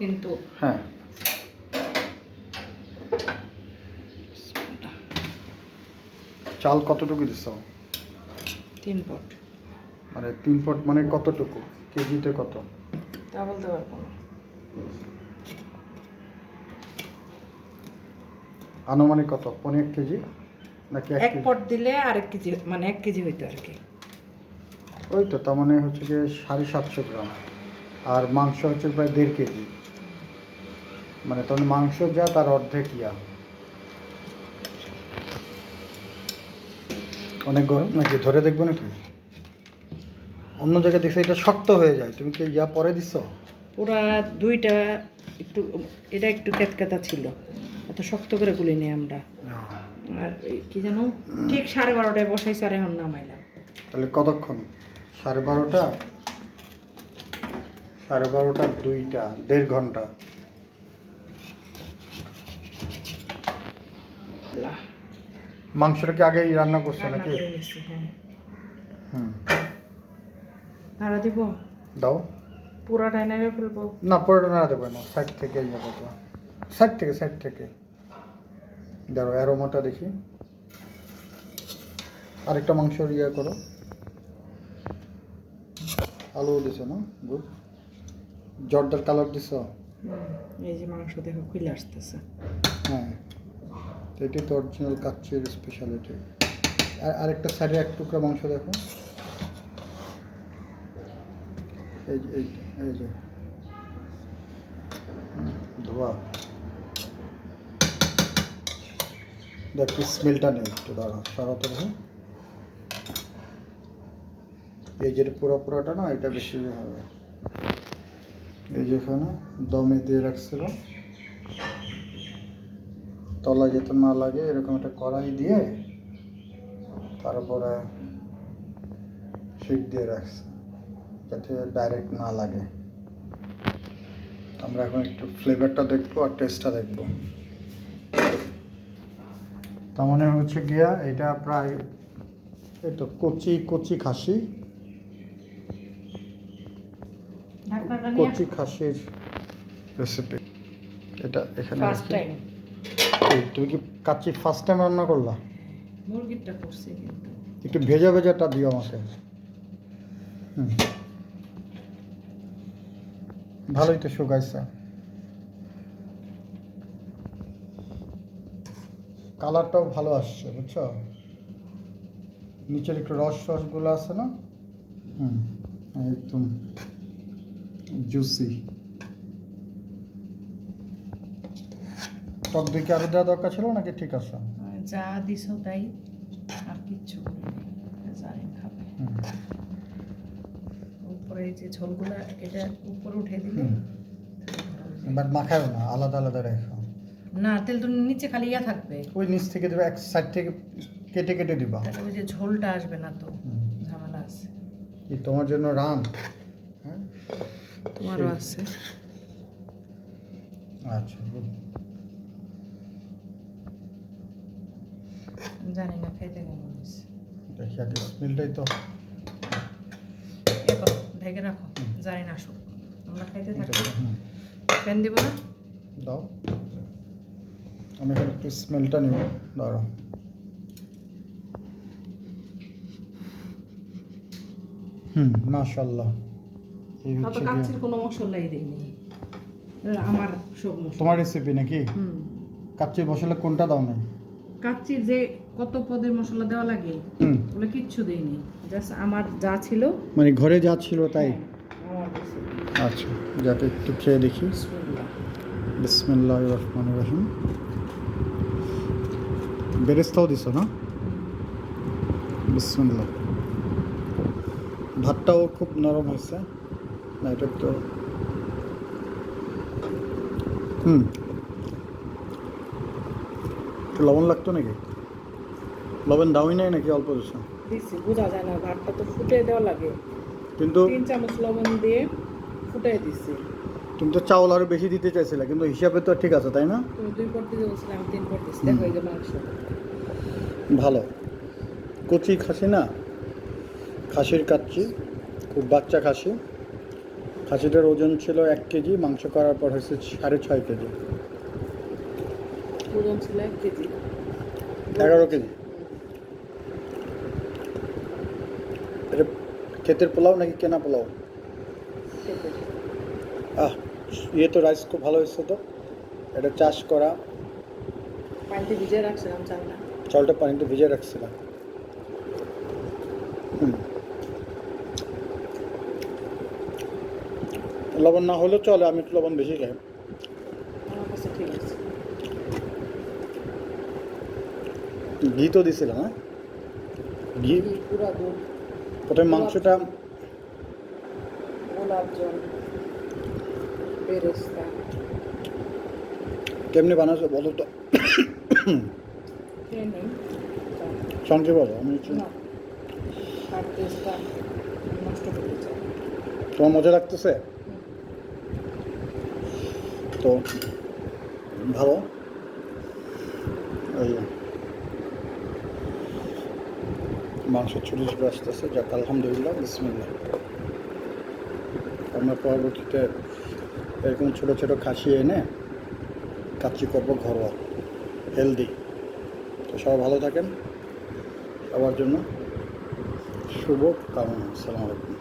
কিন্তু হ্যাঁ। চাল কতটুকু দিছ তিন পট। মানে তিন পট মানে কতটুকু? কেজিতে কত? তা বলতে পারব না। আনুমানিক কত? পনেরো কেজি? নাকি এক এক পট দিলে আরেক কেজি মানে এক কেজি হইতো আর কি। ওই তো তার মানে হচ্ছে যে সাড়ে সাতশো গ্রাম। আর মাংস হচ্ছে প্রায় দেড় কেজি। মানে তখন মাংস যা তার অর্ধেক ইয়া। অনেক গরম নাকি? ধরে দেখব নাকি? অন্য জায়গায় দেখছি এটা শক্ত হয়ে যায়। তুমি কি ইয়া পরে দিছো? পুরা দুইটা একটু এটা একটু কেতকেতা ছিল। এত শক্ত করে গুলি নিই আমরা। আর কি জানো ঠিক সাড়ে বারোটায় বসাইছি আর এখন নামাইলাম। তাহলে কতক্ষণ? সাড়ে বারোটা? সাড়ে বারোটা দুইটা দেড় ঘণ্টা। মাংসটা কি আগেই রান্না করছ নাকি? হ্যাঁ। হুম। নাড়া দিব? দাও। পুরাটাই নেড়ে ফেলব? না পুরোটা না দেবো না সাইড থেকে ইয়ে করব সাইড থেকে সাইড থেকে। দাঁড়ো অ্যারোমাটা দেখি। আরেকটা মাংস ইয়ে করো। আলু দিছো না? গুড। জর্দার কালার দিছো? এই যে মাংস দেখো খুলে আসতেছে। হ্যাঁ। তো এটাই তো অরিজিনাল কাচ্চির স্পেশালিটি আর আরেকটা সাইডে এক টুকরা মাংস দেখো। এই এই যে, ধোয়া। দেখ স্মেলটা নেই একটু দাঁড়া সরাতে দেখো এই যে পুরো পুরোটা না এটা বেশি ইয়ে হবে। এই যেখানে দমে দিয়ে রাখছিল তলা যেতে না লাগে এরকম একটা কড়াই দিয়ে তারপরে শিট দিয়ে রাখছে যাতে ডাইরেক্ট না লাগে। আমরা এখন একটু ফ্লেভারটা দেখব আর টেস্টটা দেখব। তার মানে হচ্ছে গিয়া এটা প্রায় এই তো কচি কচি খাসি। কচি খাসির রেসিপি এটা এখানে এই, তুমি কি কাচ্চি ফার্স্ট টাইম রান্না করলা? মুরগিটা করছি কিন্তু। একটু ভেজা ভেজাটা দিও আমাকে। হুম। ভালোই তো শুকাইছে। কালারটাও ভালো আসছে বুঝছ? নিচের একটু রস রসগুলো আছে না? হুম একদম জুসি টক দই কি আরও দেওয়া দরকার ছিল নাকি ঠিক আছে? যা দিছো তাই আর কিচ্ছু জানি খাবে। উপরে এই যে ঝোলগুলা এটা উপরে উঠে দিলে। বাট মাখায়ও না আলাদা আলাদা রেখো। না তেল তো নিচে খালি ইয়া থাকবে। ওই নিচ থেকে দেবে এক সাইড থেকে কেটে কেটে দিবা। তাহলে ওই যে ঝোলটা আসবে না তো ঝামেলা আছে। কি তোমার জন্য রাম তোমারও। আছে। আচ্ছা জানি না খাইতে কেমন হয়েছে দেখি আগে স্মেলটাই তো। এ করো ঢেকে রাখো জানি না আসুক। আমরা খাইতে থাকি। হুম। ফ্যান দিব না? দাও। আমি এখানে একটু স্মেলটা নেব দাঁড়াও। হুম মাশাল্লাহ এই অত হচ্ছে কাচ্ছির গিয়ে- কোনো মশলাই দিইনি আমার সব তোমার রেসিপি নাকি? হুম। কাচ্চির মশলা কোনটা দাও না কাচ্চির যে কত পদের মশলা দেওয়া লাগে? ওগুলো কিচ্ছু দেইনি জাস্ট আমার যা ছিল। মানে ঘরে যা ছিল তাই? হ্যাঁ, আচ্ছা যাতে একটু খেয়ে দেখি। বিসমিল্লাহ। বিসমিল্লাহ রহমান রহিম। বেরেস্তাও দিছো না? বিসমিল্লাহ। ভাতটাও খুব নরম হয়েছে। না এটা তো হুম। লবণ লাগতো নাকি? লবণ দাওই নাই নাকি অল্প দিছো দিছি বোঝা যায় না ভাতটা তো ফুটে দেওয়া লাগে। কিন্তু তিন চামচ লবণ দিয়ে ফুটাই দিছি। তুমি তো চাউল আরও বেশি দিতে চাইছিলে কিন্তু হিসাবে তো ঠিক আছে তাই না? তুমি দুই পট দিতে বলছিলে আমি তিন পট দিছি। দেখো এই যে মাংস। ভালো। কচি খাসি না? খাসির কাচ্চি খুব বাচ্চা খাসি। খাসিটার ওজন ছিল এক কেজি মাংস করার পর হয়েছে সাড়ে ছয় কেজি। ওজন ছিল এক কেজি। এগারো কেজি। ক্ষেতের পোলাও নাকি কেনা পোলাও? আহ ইয়ে তো রাইস খুব ভালো হয়েছে তো। এটা চাষ করা। পানিতে ভিজে রাখছিলাম চালটা। চালটা পানিতে ভিজে রাখছিলাম। লবণ না হলেও চলে আমি একটু লবণ বেশি খাই। ঘি তো দিছিলাম হ্যাঁ? ঘি? দুধ। প্রথমে মাংসটা গোলাপ জল বেরেস্তা। কেমনি বানাচ্ছে বলো তো? সঙ্গে বলো আমি তোমার মজা লাগতেছে? তো ভালো। ওই মাংস ছুটি ছুটে আসতেছে। যাক, আলহামদুলিল্লাহ, বিসমিল্লাহ। আমরা পরবর্তীতে এরকম ছোটো ছোটো খাসি এনে কাচ্চি করব ঘরোয়া হেলদি তো সবাই ভালো থাকেন। সবার জন্য শুভ কামনা। আসসালামু আলাইকুম।